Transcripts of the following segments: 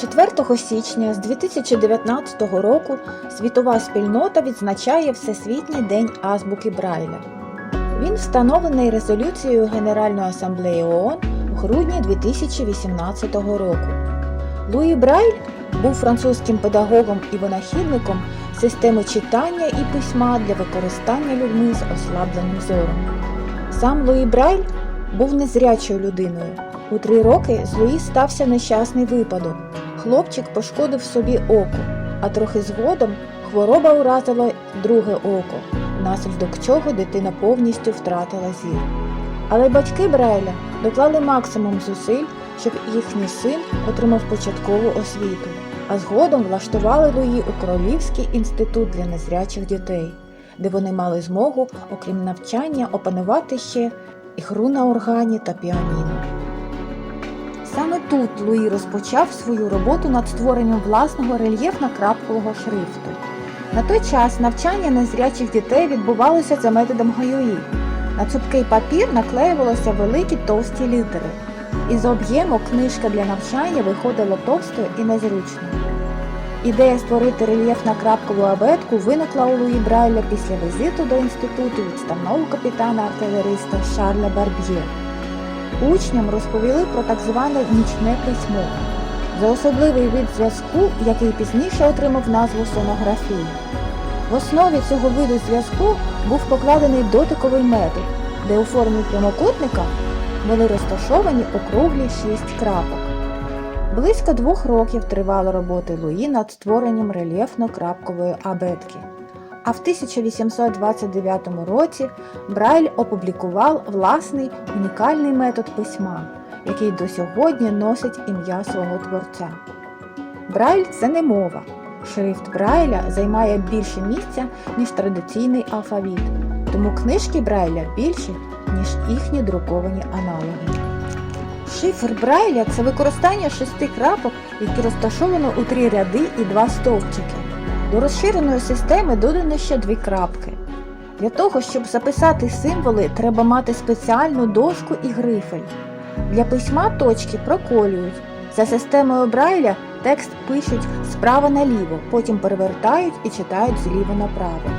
4 січня з 2019 року світова спільнота відзначає Всесвітній день азбуки Брайля. Він встановлений резолюцією Генеральної асамблеї ООН в грудні 2018 року. Луї Брайль був французьким педагогом і винахідником системи читання і письма для використання людьми з ослабленим зором. Сам Луї Брайль був незрячою людиною. У три роки з Луї стався нещасний випадок. Хлопчик пошкодив собі око, а трохи згодом хвороба уразила друге око, внаслідок чого дитина повністю втратила зір. Але батьки Брайля доклали максимум зусиль, щоб їхній син отримав початкову освіту, а згодом влаштували Луї у Королівський інститут для незрячих дітей, де вони мали змогу, окрім навчання, опанувати ще і гру на органі та піаніно. Тут Луї розпочав свою роботу над створенням власного рельєфно-крапкового шрифту. На той час навчання незрячих дітей відбувалося за методом Гаюї. На цупкий папір наклеювалися великі товсті літери. Із об'єму книжка для навчання виходила товстою і незручною. Ідея створити рельєфно-крапкову абетку виникла у Луї Брайля після візиту до інституту відставного капітана-артилериста Шарля Барб'є. Учням розповіли про так зване нічне письмо за особливий вид зв'язку, який пізніше отримав назву сонографія. В основі цього виду зв'язку був покладений дотиковий метод, де у формі прямокутника були розташовані округлі шість крапок. Близько двох років тривали роботи Луї над створенням рельєфно-крапкової абетки. А в 1829 році Брайль опублікував власний унікальний метод письма, який до сьогодні носить ім'я свого творця. Брайль це не мова. Шрифт Брайля займає більше місця, ніж традиційний алфавіт, тому книжки Брайля більші, ніж їхні друковані аналоги. Шифр Брайля це використання шести крапок, які розташовано у три ряди і два стовпчики. До розширеної системи додано ще дві крапки. Для того, щоб записати символи, треба мати спеціальну дошку і грифель. Для письма точки проколюють. За системою Брайля текст пишуть справа наліво, потім перевертають і читають зліва направо.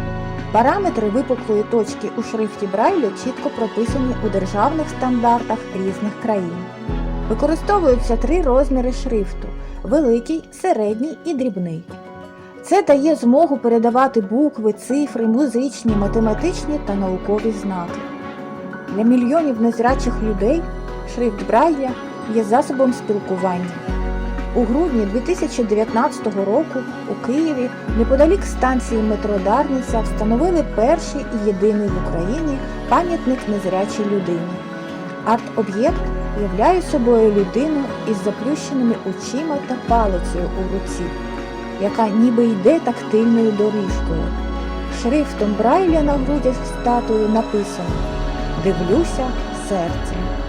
Параметри випуклої точки у шрифті Брайля чітко прописані у державних стандартах різних країн. Використовуються три розміри шрифту великий, середній і дрібний. Це дає змогу передавати букви, цифри, музичні, математичні та наукові знаки. Для мільйонів незрячих людей шрифт Брайля є засобом спілкування. У грудні 2019 року у Києві неподалік станції метро Дарниця встановили перший і єдиний в Україні пам'ятник незрячій людині. Арт-об'єкт являє собою людину із заплющеними очима та палицею у руці, яка ніби йде тактильною доріжкою. Шрифтом Брайля на грудях статуї написано Дивлюся серцем.